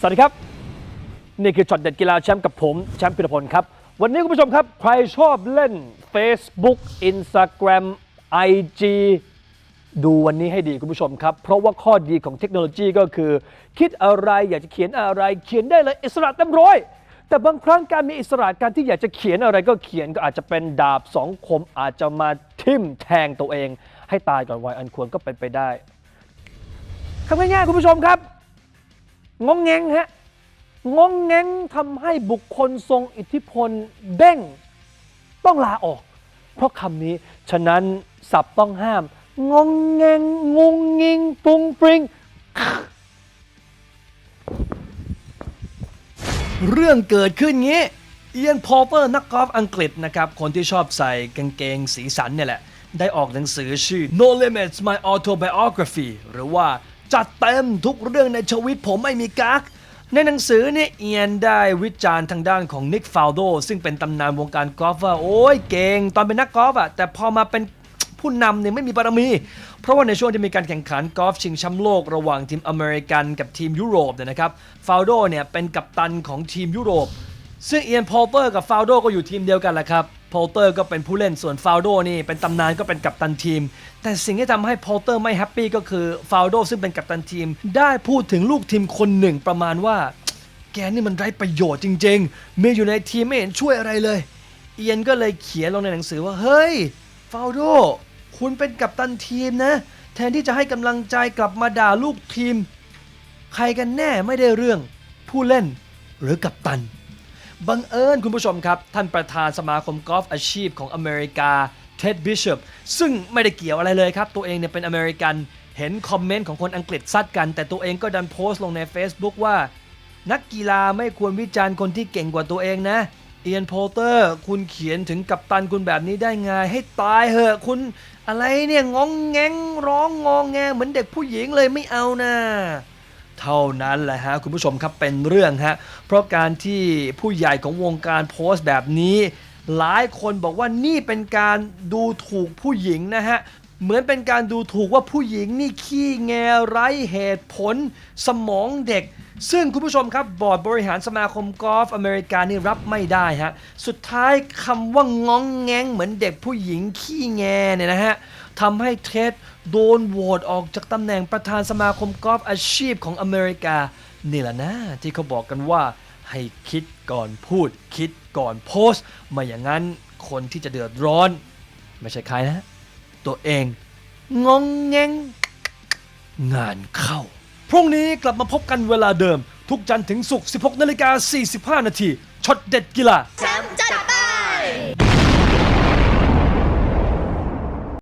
สวัสดีครับ นี่คือช็อตเด็ดกีฬาแชมป์กับผม แชมป์พิรพลครับ วันนี้คุณผู้ชมครับ ใครชอบเล่น Facebook Instagram IG ดูวันนี้ให้ดีคุณผู้ชมครับ เพราะว่าข้อดีของเทคโนโลยีก็คือ คิดอะไรอยากจะเขียนอะไร เขียนได้เลยอิสระเต็มร้อย แต่บางครั้งการมีอิสระการที่อยากจะเขียนอะไรก็เขียนก็อาจจะเป็นดาบสองคมอาจจะมาทิ่มแทงตัวเอง ให้ตายก่อนวัยอันควรก็เป็นไปได้คำง่ายๆคุณผู้ชมครับ งงแงงฮะงงแงงทำให้บุคคลทรงอิทธิพลเด้งต้องลาออก เพราะคำนี้ ฉะนั้นสับต้องห้าม งงแงงงงงิงปุงปริง เรื่องเกิดขึ้นงี้ เอียนพอเปอร์นักกอล์ฟอังกฤษนะครับ คนที่ชอบใส่กางเกงสีสันเนี่ยแหละ ได้ออกหนังสือชื่อ No Limits My Autobiography หรือว่า จัดเต็มทุกเรื่องในชีวิตผมไม่มีกักในหนังสือเนี่ยเอียนได้วิจารณ์ทางด้านของนิกฟาวโดซึ่งเป็นตำนานวงการกอล์ฟว่า โอ้ยเก่ง ตอนเป็นนักกอล์ฟอะแต่พอมาเป็นผู้นำเนี่ยไม่มีบารมี เพราะว่าในช่วงที่มีการแข่งขันกอล์ฟชิงแชมป์โลกระหว่างทีมอเมริกันกับทีมยุโรปเนี่ยนะครับฟาวโดเนี่ยเป็นกัปตันของทีมยุโรป ซึ่งเอียนพอลเตอร์กับฟาวโดก็อยู่ทีมเดียวกันแหละครับ พอลเตอร์ก็เป็นผู้เล่นส่วนฟาวโดนี่เป็นตำนานก็เป็นกัปตันทีม แต่สิ่งที่ทำให้พอลเตอร์ไม่แฮปปี้ก็คือฟาวโดซึ่งเป็นกัปตันทีม ได้พูดถึงลูกทีมคนหนึ่งประมาณว่า แกนี่มันไร้ประโยชน์จริงๆ มีอยู่ในทีมไม่เห็นช่วยอะไรเลย เอียนก็เลยเขียนลงในหนังสือว่าเฮ้ยฟาวโดคุณเป็นกัปตันทีมนะ แทนที่จะให้กำลังใจกลับมาด่าลูกทีม ใครกันแน่ไม่ได้เรื่องผู้เล่นหรือกัปตัน บังเอิญคุณผู้ชมครับ ท่านประธานสมาคมกอล์ฟอาชีพของอเมริกาเท็ดบิชอปซึ่งไม่ได้เกี่ยวอะไรเลยครับ ตัวเองเนี่ยเป็นอเมริกันเห็นคอมเมนต์ของคนอังกฤษซัดกัน แต่ตัวเองก็ดันโพสต์ลงใน Facebook ว่า นักกีฬาไม่ควรวิจารณ์คนที่เก่งกว่าตัวเองนะเอียนโพเตอร์คุณเขียนถึงกัปตันคุณแบบนี้ได้ไง ให้ตายเหอะคุณอะไรเนี่ยงองแงงร้องงองแงเหมือนเด็กผู้หญิงเลยไม่เอานะ เท่านั้นแหละฮะคุณผู้ชมครับเป็นเรื่องฮะเพราะการที่ผู้ใหญ่ของวงการโพสต์แบบนี้ หลายคนบอกว่านี่เป็นการดูถูกผู้หญิงนะฮะเหมือนเป็นการดูถูกว่าผู้หญิงนี่ขี้แงไร้เหตุผลสมองเด็ก ซึ่งคุณผู้ชมครับบอร์ดบริหารสมาคมกอล์ฟอเมริกานี่รับไม่ได้ฮะสุดท้ายคำว่างองแงงเหมือนเด็กผู้หญิงขี้แงเนี่ยนะฮะ ทำให้เท็ดโดนโหวตออกจากตำแหน่งประธานสมาคมกอล์ฟอาชีพของอเมริกา นี่แหละนะที่เขาบอกกันว่า ให้คิดก่อนพูด คิดก่อนโพสต์ไม่อย่างนั้นคนที่จะเดือดร้อน ไม่ใช่ใครนะ ตัวเองงงแงงงานเข้า พรุ่งนี้กลับมาพบกันเวลาเดิม ทุกจันทร์ถึงศุกร์ 16 นาฬิกา 45 นาทีช็อตเด็ดกีฬา